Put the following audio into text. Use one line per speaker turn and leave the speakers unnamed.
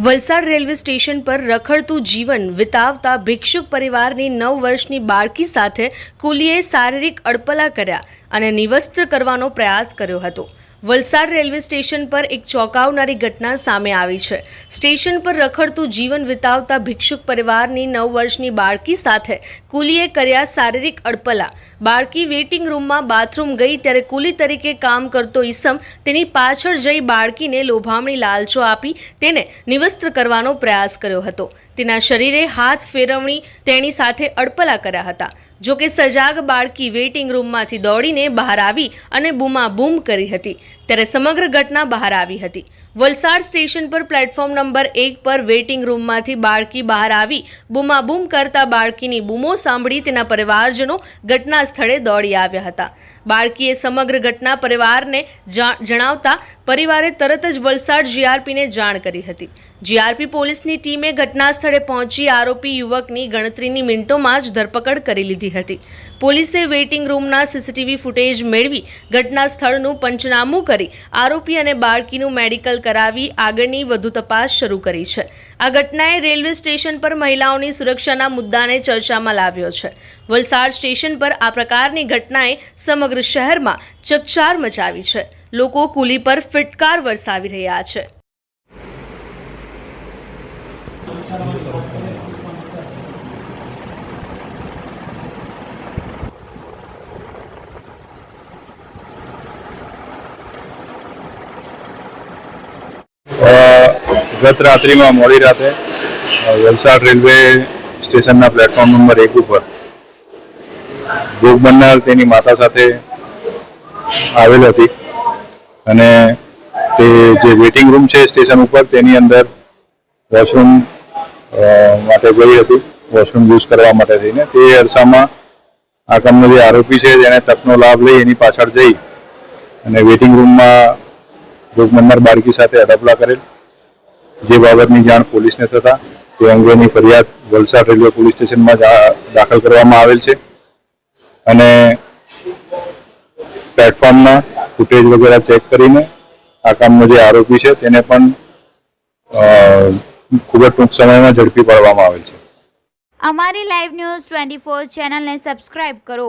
Valsad railway station પર રખડતું જીવન વિતાવતા ભિક્ષુક પરિવારની નવ વર્ષની બાળકી સાથે કુલીએ શારીરિક અડપલા કર્યા અને નિવસ્ત્ર કરવાનો પ્રયાસ કર્યો હતો. વલસાડ રેલવે સ્ટેશન પર એક ચોંકાવનારી ઘટના સામે આવી છે. સ્ટેશન પર રખડતું જીવન વિતાવતા ભિક્ષુક પરિવારની નવ વર્ષની બાળકી સાથે કુલીએ કર્યા શારીરિક અડપલા. બાળકી વેઇટિંગ રૂમમાં બાથરૂમ ગઈ ત્યારે કુલી તરીકે કામ કરતો ઈસમ તેની પાછળ જઈ બાળકીને લોભામણી લાલચો આપી તેને નિવસ્ત્ર કરવાનો પ્રયાસ કર્યો હતો. તેના શરીરે હાથ ફેરવણી તેની સાથે અડપલા કર્યા હતા. જો કે સજાગ બાળકી વેઇટિંગ રૂમમાંથી દોડીને બહાર આવી અને બૂમાબૂમ કરી હતી. ત્યારે સમગ્ર ઘટના બહાર આવી હતી. વલસાડ સ્ટેશન પર પ્લેટફોર્મ નંબર એક પર વેઇટિંગ રૂમમાંથી બાળકી બહાર આવી, બૂમાબૂમ કરતા બાળકીની બૂમો સાંભળી તેના પરિવારજનો ઘટના સ્થળે દોડી આવ્યા હતા. બાળકીએ સમગ્ર ઘટના પરિવારને જણાવતા પરિવારે તરત જ વલસાડ જીઆરપીને જાણ કરી હતી. જીઆરપી પોલીસની ટીમે ઘટના સ્થળે પહોંચી આરોપી યુવકની ગણતરીની મિનિટોમાં જ ધરપકડ કરી લીધી હતી. પોલીસે વેઇટિંગ રૂમના સીસીટીવી ફૂટેજ મેળવી ઘટના સ્થળનું પંચનામું કરી આરોપી અને બાળકીનું મેડિકલ કરાવી આગળની વધુ તપાસ શરૂ કરી છે. આ ઘટનાએ રેલવે સ્ટેશન પર મહિલાઓની સુરક્ષાના મુદ્દાને ચર્ચામાં લાવ્યો છે. વલસાડ સ્ટેશન પર આ પ્રકારની ઘટનાએ સમગ્ર શહેરમાં ચકચાર મચાવી છે. લોકો કુલી પર ફિટકાર વરસાવી રહ્યા છે.
ગત રાત્રિમાં મોડી રાતે વલસાડ રેલવે સ્ટેશનના પ્લેટફોર્મ નંબર એક ઉપર ભોગ બનનાર તેની માતા સાથે આવેલ હતી અને તે જે વેઇટિંગ રૂમ છે સ્ટેશન ઉપર તેની અંદર વોશરૂમ માટે ગઈ હતી વોશરૂમ યુઝ કરવા માટે થઈને. તે અરસામાં આ કામનો જે આરોપી છે જેને તકનો લાભ લઈ એની પાછળ જઈ અને વેઇટિંગ રૂમમાં ભોગ બનનાર બાળકી સાથે અડપલા કરેલ. જે બાબતની જાણ પોલીસને થતા તે અંગેની ફરિયાદ વલસાડ રેલવે પોલીસ સ્ટેશનમાં દાખલ કરવામાં આવેલ છે. અને પ્લેટફોર્મના ફૂટેજ વગેરે ચેક કરીને આ કામનો જે આરોપી છે તેને પણ ખૂબ જ ટૂંક સમયમાં ઝડપી પાડવામાં આવેલ છે.
અમારી લાઈવ ન્યૂઝ ટ્વેન્ટી ફોર ચેનલને સબસ્ક્રાઇબ કરો.